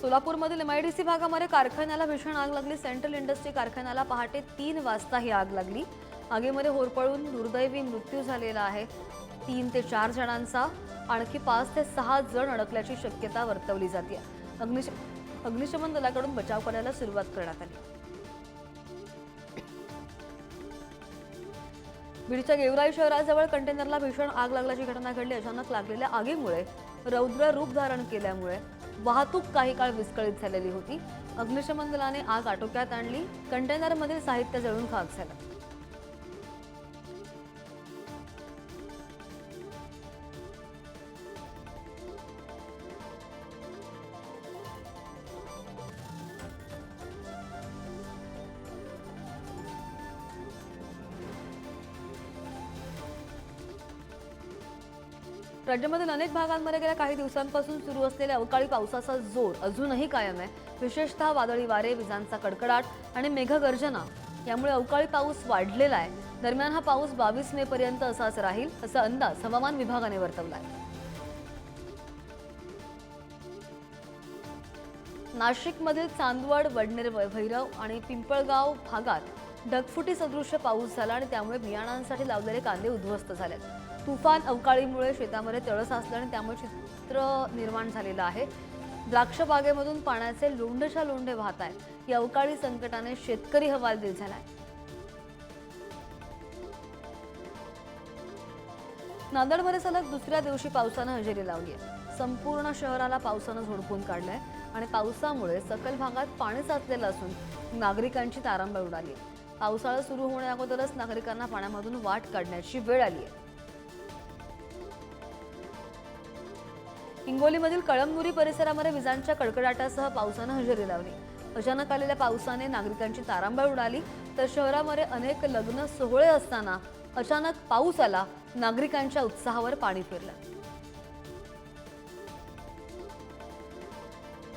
सोलापूरमधील MIDC भागामध्ये कारखान्याला भीषण आग लागली. सेंट्रल इंडस्ट्री कारखान्याला पहाटे तीन वाजता ही आग लागली. आगीमध्ये होरपळून दुर्दैवी मृत्यू झालेला आहे. तीन ते चार जणांचा आणखी पाच ते सहा जण अडकल्याची शक्यता वर्तवली जाते. अग्निश अग्निशमन दलाकडून बचाव करायला सुरुवात करण्यात आली. बीडच्या गेवराई शहराजवळ कंटेनरला भीषण आग लागल्याची घटना घडली. अचानक लागलेल्या आगीमुळे रौद्र रूप धारण केल्यामुळे वाहतूक काही काळ विस्कळीत झालेली होती. अग्निशमन दलाने आग आटोक्यात आणली. कंटेनरमधील साहित्य जळून खाक झालं. राज्यामधील अनेक भागांमध्ये गेल्या काही दिवसांपासून सुरू असलेल्या अवकाळी पावसाचा जोर अजूनही कायम आहे. विशेषतः वादळी वारे विजांचा कडकडाट आणि मेघगर्जना यामुळे अवकाळी पाऊस वाढलेला आहे. दरम्यान हा पाऊस बावीस मे पर्यंत असाच राहील असा अंदाज हवामान विभागाने वर्तवला आहे नाशिकमधील चांदवड वडनेर भैरव आणि पिंपळगाव भागात ढगफुटी सदृश्य पाऊस झाला आणि त्यामुळे बियाणांसाठी लावलेले कांदे उद्ध्वस्त झाले तुफान अवकाळीमुळे शेतामध्ये तळ साचलं आणि त्यामुळे चित्र निर्माण झालेलं आहे. द्राक्ष बागेमधून पाण्याचे लोंढशा लोंढे वाहत आहेत. या अवकाळी संकटाने शेतकरी हवालदिल झालाय. नांदेडमध्ये सलग दुसऱ्या दिवशी पावसानं हजेरी लावली आहे. संपूर्ण शहराला पावसानं झोडपून काढलंय आणि पावसामुळे सकल भागात पाणी साचलेलं असून नागरिकांची तारांबळ उडाली पावसाळा सुरू होण्याअगोदरच नागरिकांना पाण्यामधून वाट काढण्याची वेळ आली आहे. हिंगोलीमधील कळमनुरी परिसरामध्ये विजांच्या कडकडाटासह पावसानं हजेरी लावली. अचानक आलेल्या पावसाने नागरिकांची तारांबळ उडाली तर शहरामध्ये अनेक लग्न सोहळे असताना अचानक पाऊस आला नागरिकांच्या उत्साहावर पाणी फिरलं.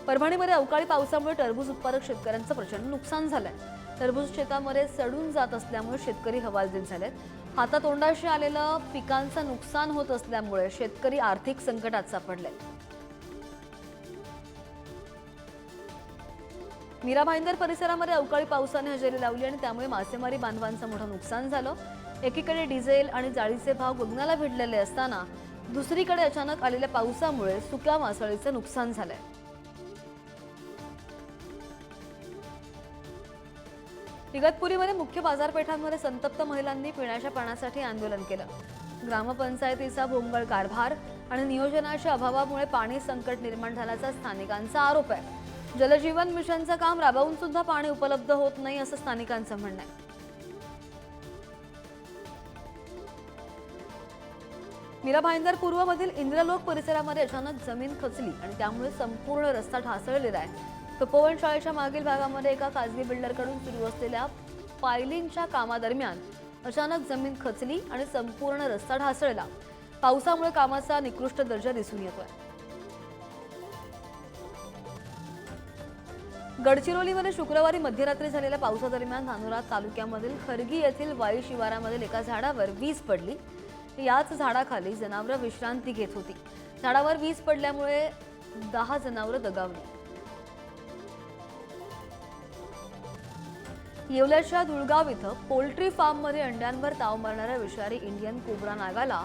परभणीमध्ये अवकाळी पावसामुळे टरबूज उत्पादक शेतकऱ्यांचं प्रचंड नुकसान झालंय. टरबूज शेतामध्ये सडून जात असल्यामुळे शेतकरी हवालदिल झालेत. हातातोंडाशी आलेलं पिकांचं नुकसान होत असल्यामुळे शेतकरी आर्थिक संकटात सापडले. मीरा भाईंदर परिसरामध्ये अवकाळी पावसाने हजेरी लावली आणि त्यामुळे मासेमारी बांधवांचं मोठं नुकसान झालं. एकीकडे डिझेल आणि जाळीचे भाव गगनाला भिडलेले असताना दुसरीकडे अचानक आलेल्या पावसामुळे सुक्या मासळीचं नुकसान झालंय. इगतपुरीमध्ये मुख्य बाजारपेठांमध्ये संतप्त महिलांनी पिण्याच्या पाण्यासाठी आंदोलन केलं. ग्रामपंचायतीचा भोंगळ कारभार आणि नियोजनाच्या अभावामुळे पाणी संकट निर्माण झाल्याचा स्थानिकांचा आरोप आहे. जलजीवन मिशनचं काम राबवून सुद्धा पाणी उपलब्ध होत नाही असं स्थानिकांचं म्हणणं आहे. मीरा भाईंदर पूर्वमधील इंद्रलोक परिसरामध्ये अचानक जमीन खचली आणि त्यामुळे संपूर्ण रस्ता ढासळलेला आहे. तपोवन शाळेच्या मागील भागामध्ये एका खासगी बिल्डरकडून सुरू असलेल्या पायलिंगच्या कामादरम्यान अचानक जमीन खचली आणि संपूर्ण रस्ता ढासळला. पावसामुळे कामाचा निकृष्ट दर्जा दिसून येतोय. गडचिरोलीमध्ये शुक्रवारी मध्यरात्री झालेल्या पावसादरम्यान धानोरा तालुक्यामधील खरगी येथील वाई शिवारामधील एका झाडावर वीज पडली. याच झाडाखाली जनावरं विश्रांती घेत होती. झाडावर वीज पडल्यामुळे दहा जनावरं दगावली. येवल्याच्या धुळगाव इथं पोल्ट्री फार्ममध्ये अंड्यांवर ताव मारणाऱ्या विषारी इंडियन कोबरा नागाला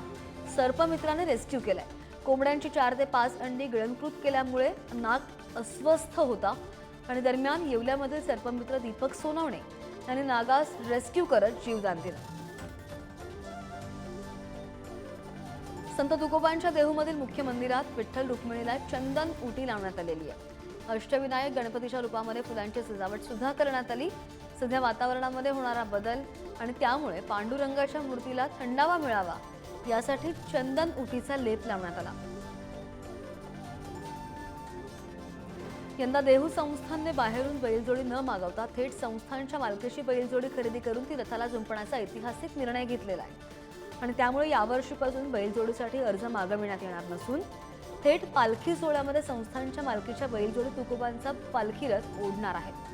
सर्पमित्राने रेस्क्यू केलाय. कोंबड्यांची चार ते पाच अंडी गिळंकृत केल्यामुळे नाग अस्वस्थ होता आणि दरम्यान येवल्यामधील सर्पमित्र दीपक सोनवणे यांनी नागास रेस्क्यू करत जीवदान दिलं. संत तुकोबांच्या देहूमधील मुख्य मंदिरात विठ्ठल रुक्मिणीला चंदन उटी लावण्यात आलेली आहे. अष्टविनायक गणपतीच्या रूपामध्ये फुलांची सजावट सुद्धा करण्यात आली. सध्या वातावरणामध्ये होणारा बदल आणि त्यामुळे पांडुरंगाच्या मूर्तीला थंडावा मिळावा यासाठी चंदन उटीचा लेप लावण्यात आला. यंदा देहू संस्थानने बाहेरून बैलजोडी न मागवता थेट संस्थानच्या मालकीची बैलजोडी खरेदी करून ती रथाला जुंपण्याचा ऐतिहासिक निर्णय घेतलेला आहे. आणि त्यामुळे यावर्षीपासून बैलजोडीसाठी अर्ज मागविण्यात येणार नसून थेट पालखी सोहळ्यामध्ये संस्थानच्या मालकीच्या बैलजोडी तुकोबांचा पालखी रथ ओढणार आहे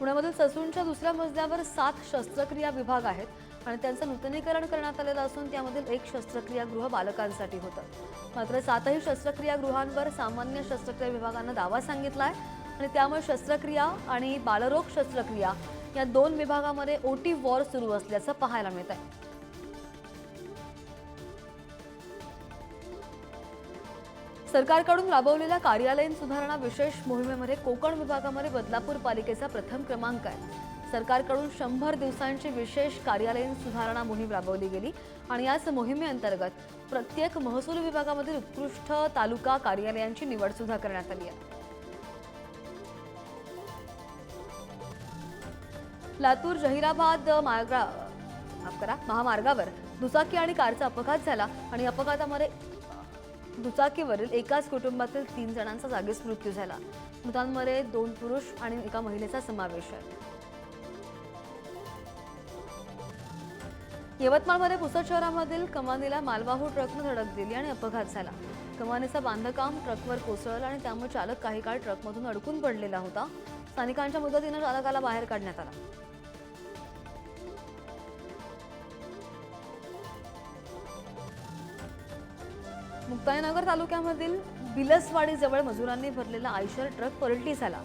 पुण्यामधील ससूनच्या दुसऱ्या मजल्यावर सात शस्त्रक्रिया विभाग आहेत आणि त्यांचं नूतनीकरण करण्यात आलेलं असून त्यामधील एक शस्त्रक्रियागृह बालकांसाठी होतं. मात्र सातही शस्त्रक्रियागृहांवर सामान्य शस्त्रक्रिया विभागानं दावा सांगितला आहे आणि त्यामुळे शस्त्रक्रिया आणि बालरोग शस्त्रक्रिया या दोन विभागामध्ये ओटी वॉर सुरू असल्याचं पाहायला मिळत आहे सरकारकडून राबवलेल्या कार्यालयीन सुधारणा विशेष मोहिमेमध्ये कोकण विभागामध्ये बदलापूर पालिकेचा प्रथम क्रमांक आहे. सरकारकडून शंभर दिवसांची विशेष कार्यालयीन सुधारणा मोहीम राबवली गेली आणि याच मोहिमेअंतर्गत प्रत्येक महसूल विभागामधील उत्कृष्ट तालुका कार्यालयांची निवड सुद्धा करण्यात आली आहे. लातूर जहिराबाद मार्गा माफ करा महामार्गावर दुचाकी आणि कारचा अपघात झाला आणि अपघातामध्ये दुचाकीवरील एकाच कुटुंबातील तीन जणांचा जागीच मृत्यू झाला. मृतांमध्ये दोन पुरुष आणि एका महिलेचा समावेश आहे. यवतमाळमध्ये पुसद शहरामधील कमानीला मालवाहू ट्रकनं धडक दिली आणि अपघात झाला. कमानीचं बांधकाम ट्रकवर कोसळलं आणि त्यामुळे चालक काही काळ ट्रकमधून अडकून पडलेला होता. स्थानिकांच्या मदतीनं चालकाला बाहेर काढण्यात आला. मुक्ताईनगर तालुक्यामधील बिलसवाडीजवळ मजुरांनी भरलेला आयशर ट्रक पलटी झाला.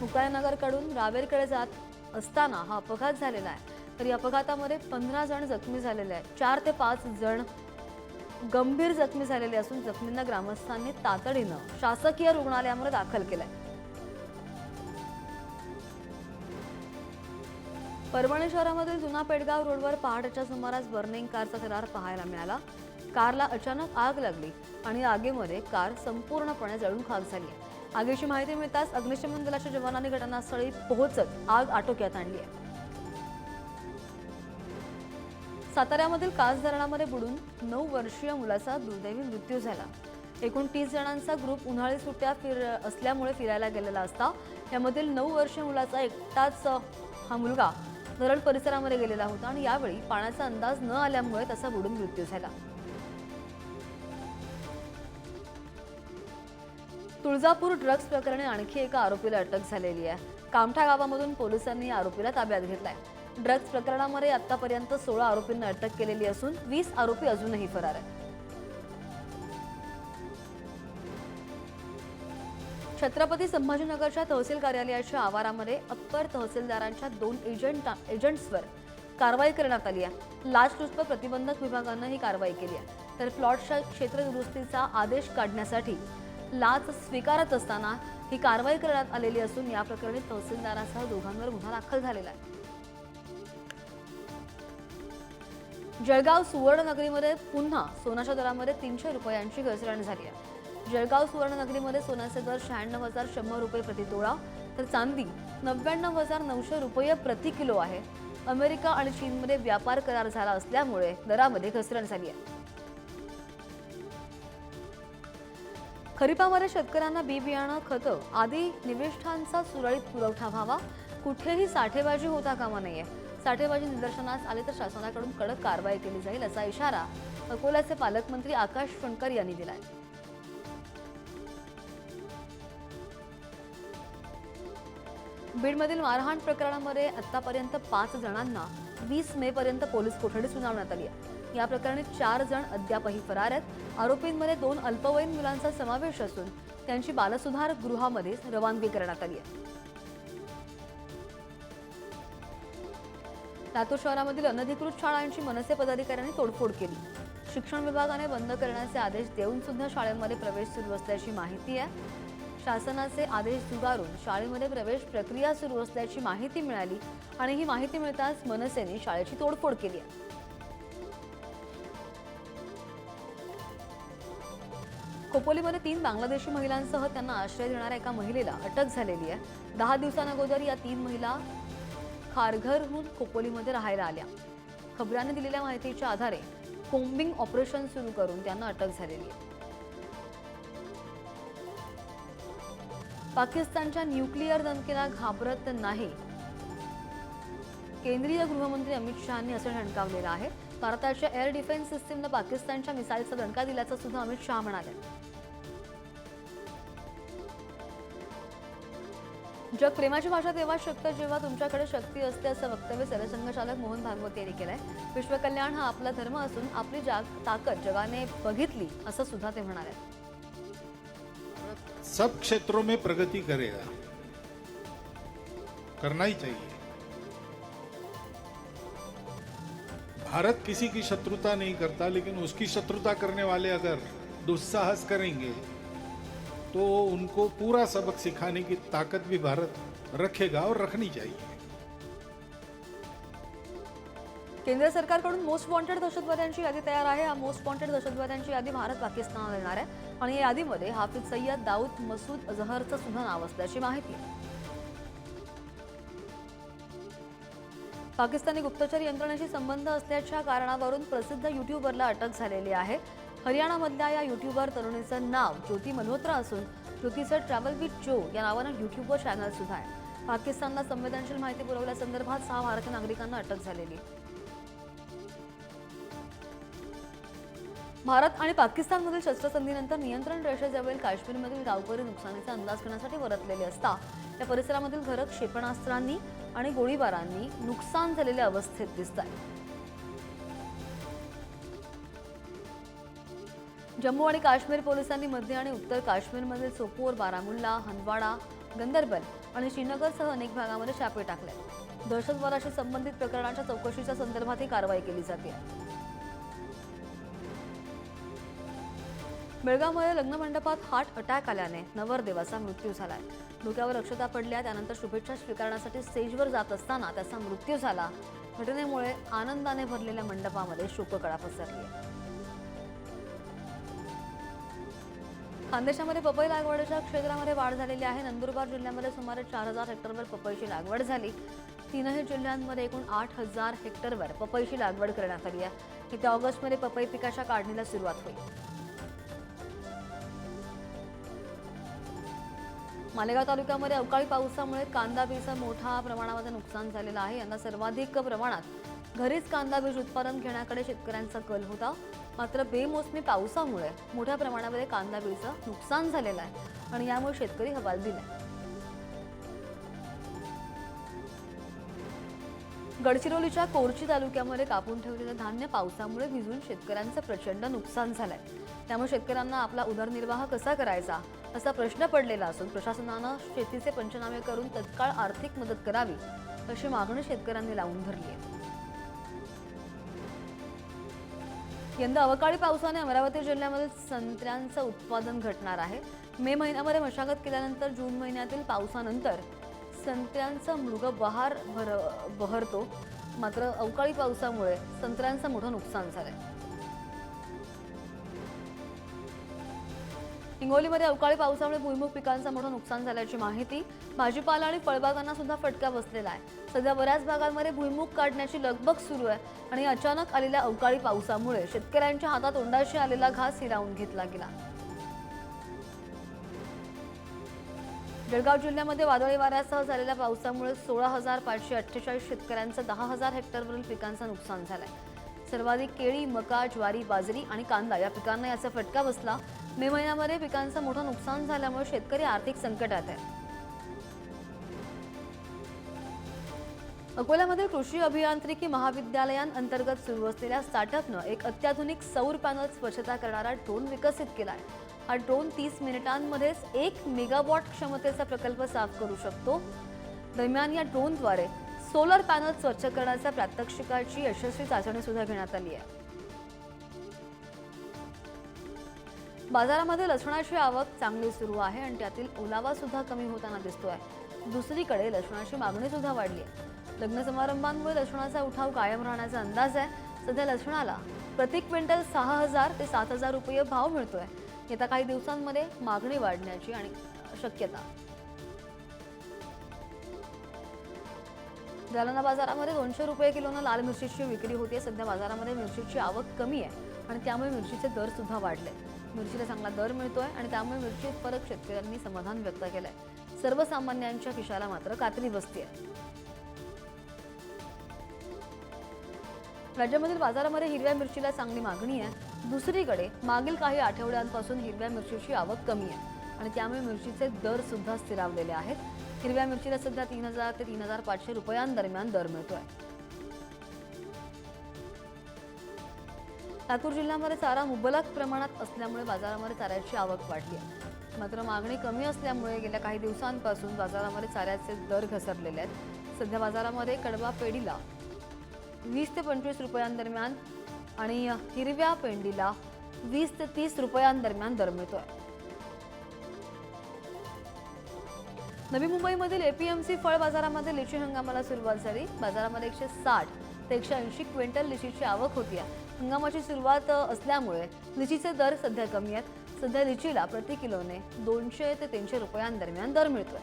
मुक्ताईनगरकडून रावेरकडे जात असताना हा अपघात झालेला आहे. तर या अपघातामध्ये पंधरा जण जखमी झालेले आहेत. चार ते पाच जण गंभीर जखमी झालेले असून जखमींना ग्रामस्थांनी तातडीनं शासकीय रुग्णालयामध्ये दाखल केलंय. परभणी शहरामधील जुना पेडगाव रोडवर पहाटेच्या सुमारास बर्निंग कारचा थरार पाहायला मिळाला. कारला अचानक आग लागली आणि आगीमध्ये कार संपूर्णपणे जळून खाक झाली आहे. आगीची माहिती मिळताच अग्निशमन दलाच्या जवानांनी घटनास्थळी पोहोचत आग आटोक्यात आणली आहे. साताऱ्यामधील कास धरणामध्ये बुडून नऊ वर्षीय मुलाचा दुर्दैवी मृत्यू झाला. एकूण तीस जणांचा ग्रुप उन्हाळी सुट्ट्या फिर असल्यामुळे फिरायला गेलेला असता यामधील नऊ वर्षीय मुलाचा एकटाच हा मुलगा धरण परिसरामध्ये गेलेला होता आणि यावेळी पाण्याचा अंदाज न आल्यामुळे त्याचा बुडून मृत्यू झाला. तुळजापूर ड्रग्ज प्रकरणी आणखी एका आरोपीला अटक झालेली आहे. कामठा गावामधून पोलिसांनी या आरोपीला ताब्यात घेतलाय. ड्रग्ज प्रकरणामध्ये आतापर्यंत सोळा आरोपींना अटक केलेली असून वीस आरोपी अजूनही फरार आहेत. छत्रपती संभाजीनगरच्या तहसील कार्यालयाच्या आवारामध्ये अप्पर तहसीलदारांच्या दोन एजंट एजंट्सवर कारवाई करण्यात आली आहे. लाचलुचपत प्रतिबंधक विभागानं ही कारवाई केली आहे. तर प्लॉटच्या क्षेत्रदुरुस्तीचा आदेश काढण्यासाठी लाच स्वीकारत असताना ही कारवाई करण्यात आलेली असून या प्रकरणी तहसीलदारासह दोघांवर गुन्हा दाखल झालेला आहे. जळगाव सुवर्णनगरीमध्ये पुन्हा सोन्याच्या दरामध्ये तीनशे रुपयांची घसरण झाली आहे. जळगाव सुवर्णनगरीमध्ये सोन्याचे दर शहाण्णव हजार शंभर रुपये प्रति तोळा तर चांदी नव्याण्णव हजार नऊशे रुपये प्रति किलो आहे. अमेरिका आणि चीनमध्ये व्यापार करार झाला असल्यामुळे दरामध्ये घसरण झाली आहे. खरीपामध्ये शेतकऱ्यांना बी बियाणं खतं आदी निविष्ठांचा सुरळीत पुरवठा व्हावा. कुठेही साठेबाजी होता कामा नये. साठेबाजी निदर्शनास आले तर शासनाकडून कडक कारवाई केली जाईल असा इशारा अकोल्याचे पालकमंत्री आकाश फणकर यांनी दिलाय. बीडमधील मारहाण प्रकरणामध्ये आतापर्यंत पाच जणांना वीस मे पर्यंत पोलीस कोठडी सुनावण्यात आली आहे. या प्रकरणी चार जण अद्यापही फरार आहेत. आरोपींमध्ये दोन अल्पवयीन मुलांचा समावेश असून त्यांची बालसुधार गृहामध्ये रवानगी करण्यात आली आहे. लातूर शहरामधील अनधिकृत शाळांची मनसे पदाधिकाऱ्यांनी तोडफोड केली. शिक्षण विभागाने बंद करण्याचे आदेश देऊन सुद्धा शाळेमध्ये प्रवेश सुरू असल्याची माहिती आहे. शासनाचे आदेश झुगारून शाळेमध्ये प्रवेश प्रक्रिया सुरू असल्याची माहिती मिळाली आणि ही माहिती मिळताच मनसेने शाळेची तोडफोड केली आहे. खोपोलीमध्ये तीन बांगलादेशी महिलांसह त्यांना आश्रय देणाऱ्या एका महिलेला अटक झालेली आहे. दहा दिवसांअगोदर या तीन महिला खारघरहून खोपोलीमध्ये राहायला आल्या. खबराने दिलेल्या माहितीच्या आधारे कोम्बिंग ऑपरेशन सुरू करून त्यांना अटक झालेली आहे. पाकिस्तानच्या न्यूक्लिअर धमकीला घाबरत नाही केंद्रीय गृहमंत्री अमित शहानी असं ठणकावलेलं आहे. भारताच्या एअर डिफेन्स सिस्टीमनं पाकिस्तानच्या मिसाईलचा दणका दिल्याचं सुद्धा अमित शहा म्हणाले. जग प्रेमाची भाषा तेव्हा शकतं जेव्हा तुमच्याकडे शक्ती असते असं वक्तव्य सरसंघचालक मोहन भागवत यांनी केलंय. विश्वकल्याण हा आपला धर्म असून आपली जाग ताकद जगाने बघितली असं सुद्धा ते म्हणाले. सब क्षेत्रों में प्रगति करेगा. करना ही चाहिए. भारत किसी की शत्रुता नहीं करता लेकिन उसकी शत्रुता करने वाले अगर दुस्साहस करेंगे तो उनको पूरा सबक सिखाने की ताकत भी भारत रखेगा और रखनी चाहिए। केंद्र सरकारकडून मोस्ट वॉन्टेड दहशतवाद्यांची यादी तयार आहे. हा मोस्ट वॉन्टेड दहशतवाद्यांची यादी भारत पाकिस्तानला देणार आहे. आणि या यादीमध्ये हाफिज सय्यद दाऊद मसूद अझहरचं सुद्धा नाव असल्याची माहिती पाकिस्तानी गुप्तचर यंत्रणेशी संबंध असल्याच्या कारणावरून प्रसिद्ध युट्यूबरला अटक झालेली आहे. हरियाणामधल्या या युट्यूबर तरुणीचं नाव ज्योती मल्होत्रा असून ज्योतीचं ट्रॅव्हल विथ जो या नावानं युट्यूबवर चॅनल सुद्धा आहे. पाकिस्तानला संवेदनशील माहिती पुरवल्यासंदर्भात सहा भारतीय नागरिकांना अटक झालेली. भारत आणि पाकिस्तानमधील शस्त्रसंधीनंतर नियंत्रण रेषेजवळील काश्मीरमधील गावकरी नुकसानीचा अंदाज घेण्यासाठी वरतलेले असता या परिसरामधील घरं क्षेपणास्त्रांनी आणि गोळीबारांनी नुकसान झालेल्या अवस्थेत दिसत आहे जम्मू आणि काश्मीर पोलिसांनी मध्य आणि उत्तर काश्मीरमध्ये सोपोर बारामुल्ला हंदवाडा गंदरबल आणि श्रीनगरसह अनेक भागामध्ये छापे टाकले दहशतवादाशी संबंधित प्रकरणाच्या चौकशीच्या संदर्भात ही कारवाई केली जाते. बेळगावमध्ये लग्न मंडपात हार्ट अटॅक आल्याने नवरदेवाचा मृत्यू झालाय. डोक्यावर अक्षता पडल्या त्यानंतर शुभेच्छा स्वीकारण्यासाठी स्टेजवर जात असताना त्याचा मृत्यू झाला. घटनेमुळे आनंदाने भरलेल्या मंडपामध्ये शोककळा पसरली. खानदेशामध्ये पपई लागवडीच्या क्षेत्रामध्ये वाढ झालेली आहे. नंदुरबार जिल्ह्यामध्ये सुमारे चार हजार हेक्टरवर पपईची लागवड झाली. तीनही जिल्ह्यांमध्ये एकूण आठ हजार हेक्टरवर पपईची लागवड करण्यात आली आहे. येत्या ऑगस्टमध्ये पपई पिकाच्या काढणीला सुरुवात होईल. मालेगाव तालुक्यामध्ये अवकाळी पावसामुळे कांदा बीचं मोठ्या प्रमाणामध्ये नुकसान झालेलं आहे. यंदा सर्वाधिक प्रमाणात घरीच कांदा बीज उत्पादन घेण्याकडे शेतकऱ्यांचा कल होता. मात्र बेमोसमी पावसामुळे मोठ्या प्रमाणामध्ये कांदा बीचं नुकसान झालेलं आहे आणि यामुळे शेतकरी हवालदिल आहे. गडचिरोलीच्या कोरची तालुक्यामध्ये कापून ठेवलेलं धान्य पावसामुळे भिजून शेतकऱ्यांचं प्रचंड नुकसान झालंय. त्यामुळे शेतकऱ्यांना आपला उदरनिर्वाह कसा करायचा असा प्रश्न पडलेला असून प्रशासनानं शेतीचे पंचनामे करून तत्काळ आर्थिक मदत करावी अशी मागणी शेतकऱ्यांनी लावून धरली आहे. यंदा अवकाळी पावसाने अमरावती जिल्ह्यामध्ये संत्र्यांचं उत्पादन घटणार आहे. मे महिन्यामध्ये मशागत केल्यानंतर जून महिन्यातील पावसानंतर संत्र्यांचा मृग बहार भर बहरतो. मात्र अवकाळी पावसामुळे संत्र्यांचं मोठं नुकसान झालंय. हिंगोलीमध्ये अवकाळी पावसामुळे भुईमुग पिकांचं मोठं नुकसान झाल्याची माहिती भाजीपाला आणि फळबागांना सुद्धा फटका बसलेला आहे. सध्या बऱ्याच भागांमध्ये भुईमुग काढण्याची लगबग सुरू आहे आणि अचानक आलेल्या अवकाळी पावसामुळे शेतकऱ्यांच्या हातात तोंडाशी आलेला घास हिरावून घेतला गेला. जळगाव जिल्ह्यामध्ये वादळी वाऱ्यासह झालेल्या पावसामुळे सोळा हजार पाचशे अठ्ठेचाळीस शेतकऱ्यांचं दहा हजार हेक्टरवरील पिकांचं नुकसान झालंय. सर्वाधिक केळी मका ज्वारी बाजरी आणि कांदा या पिकांना याचा फटका बसला. मे महिन्यामध्ये पिकांचं मोठं नुकसान झाल्यामुळे शेतकरी आर्थिक संकटात आहे. अकोल्यामध्ये कृषी अभियांत्रिकी महाविद्यालयांअंतर्गत सुरू असलेल्या स्टार्टअपनं एक अत्याधुनिक सौर पॅनल स्वच्छता करणारा ड्रोन विकसित केला आहे हा ड्रोन तीस मिनिटांमध्येच एक मेगावॉट क्षमतेचा प्रकल्प साफ करू शकतो. दरम्यान या ड्रोनद्वारे सोलर पॅनल स्वच्छ करण्याच्या प्रात्यक्षिकाची यशस्वी चाचणी सुद्धा घेण्यात आली आहे. बाजारामध्ये लसणाची आवक चांगली सुरू आहे आणि त्यातील ओलावा सुद्धा कमी होताना दिसतोय. दुसरीकडे लसणाची मागणी सुद्धा वाढली आहे. लग्न समारंभांमुळे लसणाचा उठाव कायम राहण्याचा अंदाज आहे. सध्या लसणाला प्रति क्विंटल सहा हजार ते सात हजार रुपये भाव मिळतोय. येत्या काही दिवसांमध्ये मागणी वाढण्याची आणि शक्यता. जालना बाजारामध्ये दोनशे रुपये किलोनं लाल मिरचीची विक्री होते सध्या बाजारामध्ये मिरचीची आवक कमी आहे आणि त्यामुळे मिरचीचे दर सुद्धा वाढले मिरचीला चांगला दर मिळतोय आणि त्यामुळे मिरची उत्पादक शेतकऱ्यांनी समाधान व्यक्त केलंय. सर्वसामान्यांच्या खिशाला मात्र कात्री बसतीये. राज्यामधील बाजारामध्ये हिरव्या मिरचीला चांगली मागणी आहे. दुसरीकडे मागील काही आठवड्यांपासून हिरव्या मिरचीची आवक कमी आहे आणि त्यामुळे मिरचीचे दर सुद्धा स्थिरावलेले आहेत. हिरव्या मिरचीला सध्या तीन हजार ते तीन हजार पाचशे रुपयांदरम्यान दर मिळतोय. लातूर जिल्ह्यामध्ये चारा मुबलक प्रमाणात असल्यामुळे बाजारामध्ये चाऱ्याची आवक वाढली आहे. मात्र मागणी कमी असल्यामुळे गेल्या काही दिवसांपासून बाजारामध्ये चाऱ्याचे दर घसरलेले आहेत. सध्या बाजारामध्ये कडवा पेढीला वीस ते पंचवीस रुपयांदरम्यान आणि हिरव्या पेंडीला वीस ते तीस रुपयांदरम्यान दर मिळतोय. नवी मुंबईमधील एपीएमसी फळ बाजारामध्ये लिची हंगामाला सुरुवात झाली. बाजारामध्ये एकशे साठ ते एकशे ऐंशी क्विंटल लिचीची आवक होती हंगामाची सुरुवात असल्यामुळे लिचीचे दर सध्या कमी आहेत. सध्या लिचीला प्रति किलोने दोनशे ते तीनशे रुपयांदरम्यान दर मिळतोय.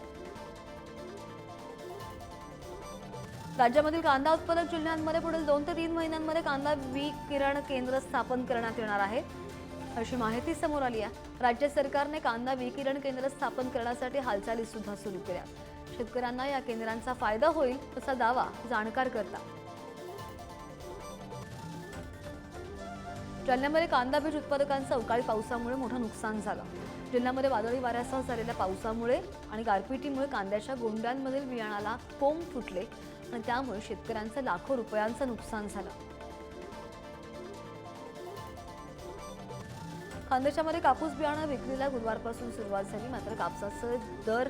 राज्यामधील कांदा उत्पादक जिल्ह्यांमध्ये पुढील दोन ते तीन महिन्यांमध्ये कांदा विकिरण केंद्र स्थापन करण्यात येणार आहे. अशी माहिती समोर आली आहे. राज्य सरकारने कांदा विकिरण केंद्र स्थापन करण्यासाठी हालचाली सुद्धा सुरू केल्या. शेतकऱ्यांना या केंद्रांचा फायदा होईल असा दावा जाणकार करतात. जालन्यामध्ये कांदा बीज उत्पादकांचं अवकाळी पावसामुळे मोठं नुकसान झालं. जिल्ह्यामध्ये वादळी वाऱ्यासह झालेल्या पावसामुळे आणि गारपिटीमुळे कांद्याच्या गोंड्यांमधील बियाणाला कोंब फुटले आणि त्यामुळे शेतकऱ्यांचं लाखो रुपयांचं नुकसान झालं. खानदेशामध्ये कापूस बियाणं विक्रीला गुरुवारपासून सुरुवात झाली मात्र कापसाचे दर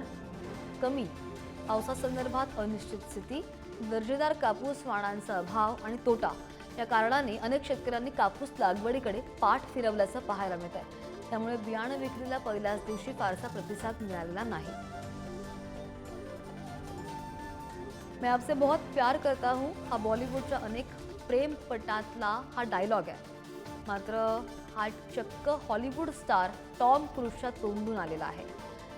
कमी. पावसासंदर्भात अनिश्चित स्थिती दर्जेदार कापूस वाणांचा अभाव आणि तोटा या कारणाने अनेक शेतकऱ्यांनी कापूस लागवडीकडे पाठ फिरवल्याचं पाहायला मिळत आहे त्यामुळे बियाणं विक्रीला पहिल्याच दिवशी फारसा प्रतिसाद मिळालेला नाही. मैं आपसे बहुत प्यार करता हूँ. हा बॉलिवूडच्या अनेक प्रेमपटातला हा डायलॉग आहे. मात्र हा चक्क हॉलिवूड स्टार टॉम क्रूजच्या तोंडून आलेला आहे.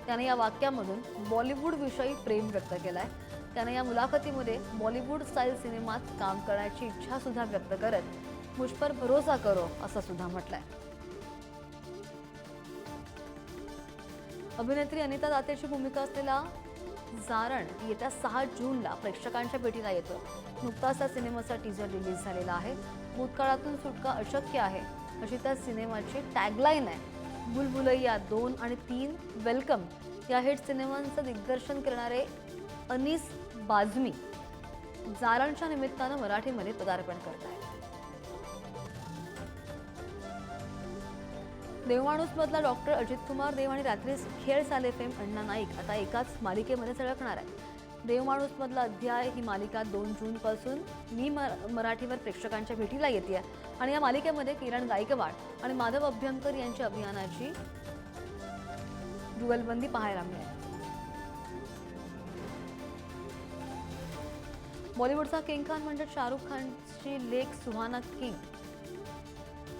त्याने या वाक्यामधून बॉलिवूडविषयी प्रेम व्यक्त केलं आहे त्याने या मुलाखतीमध्ये बॉलिवूड स्टाईल सिनेमात काम करण्याची इच्छासुद्धा व्यक्त करत मुझ पर भरोसा करो असं सुद्धा आहे अभिनेत्री अनिता दातेची भूमिका असलेला जारण येत्या सहा जूनला प्रेक्षकांच्या भेटीला येतो नुकताच त्या सिनेमाचा टीजर रिलीज झालेला आहे. भूतकाळातून सुटका अशक्य आहे. अशी त्या सिनेमाची टॅगलाईन आहे. बुलबुलैया दोन आणि तीन वेलकम या हिट सिनेमांचं दिग्दर्शन करणारे अनिस बाझमी जारणच्या निमित्तानं मराठीमध्ये पदार्पण करत देवमाणूसमधला डॉक्टर अजित कुमार देव आणि रात्रीस खेळ साले फेम अण्णा नाईक आता एकाच मालिकेमध्ये झळकणार आहे देवमाणूसमधला अध्याय ही मालिका दोन जूनपासून मी मराठीवर प्रेक्षकांच्या भेटीला येते आहे. आणि या मालिकेमध्ये किरण गायकवाड आणि माधव अभ्यंकर यांच्या अभियानाची जुगलबंदी पाहायला मिळेल. बॉलिवूडचा किंग खान म्हणजे शाहरुख खानची लेख सुहाना किंग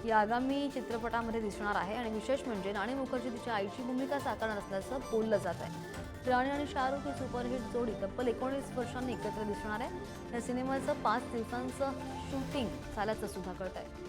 या आगामी चित्रपटामध्ये दिसणार आहे आणि विशेष म्हणजे राणी मुखर्जी तिच्या आईची भूमिका साकारणार असल्याचं बोललं जात आहे. राणी आणि शाहरुख ही सुपरहिट जोडी तब्बल एकोणीस वर्षांनी एकत्र दिसणार आहे. या सिनेमाचं पाच दिवसांचं शूटिंग झाल्याचं सुद्धा कळत आहे